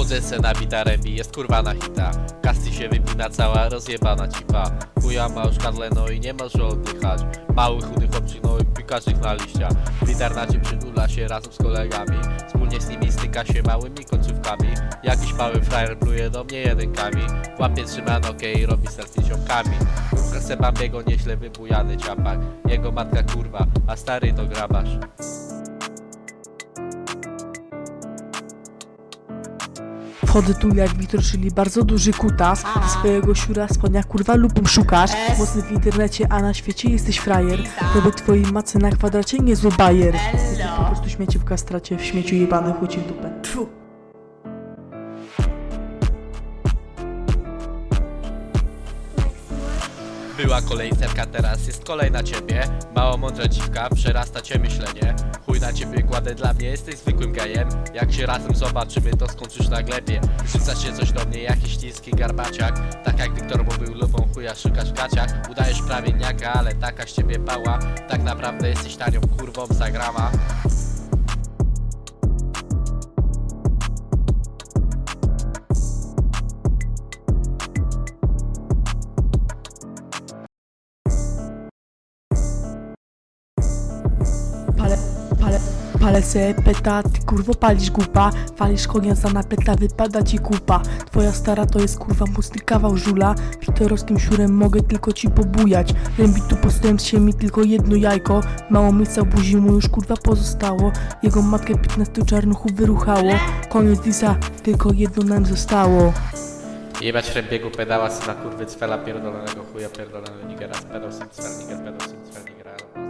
Siedzę se na bitaremi, jest kurwa na hita. Kasty się wypina cała rozjebana cipa. Chuja ma już kadleno i nie może oddychać. Małych chudych obcinąłem pikaczych na liścia. W internacie przygula się razem z kolegami. Wspólnie z nimi styka się małymi końcówkami. Jakiś mały frajer pluje do mnie jedynkami. Łapie trzymankę i robi selfie ziomkami Kurka Sebambiego nieźle wybujany ciapak. Jego matka kurwa, a stary to grabarz Wchodzę tu jak Wiktor, czyli bardzo duży kutas Swojego siura spodnia kurwa lupą szukasz. Mocny w internecie, a na świecie jesteś frajer. Robię twojej macy na kwadracie niezły bajer. Jesteś po prostu śmiecie w kastracie, w śmieciu jebane chuj ci w dupę Była kolejcerka, teraz jest kolej na ciebie. Mało mądra dziwka, przerasta cię myślenie. Chuj na ciebie kładę, dla mnie jesteś zwykłym gejem. Jak się razem zobaczymy, to skończysz na glebie Rzuca się coś do mnie, jakiś niski garbaciak. Tak jak Wiktor mówił, lubą chuja szukasz w gaciach. Udajesz prawieniaka, ale taka z ciebie pała. Tak naprawdę jesteś tanią kurwą za pale se peta, ty kurwo palisz głupa Walisz konia za napeta, wypada ci kupa. Twoja stara to jest kurwa mocny kawał żula. Witorowskim siurem mogę tylko ci pobujać. Rębi tu postępcie mi tylko jedno jajko. Mało miejsca buzi mu już kurwa pozostało. Jego matkę 15 czarnuchów wyruchało. Koniec disa, tylko jedno nam zostało. Jebać hrębiegu pedała, syna kurwy cwela pierdolonego chuja pierdolonego nigera Pedał syn cwel, niger pedał syn cwel, niger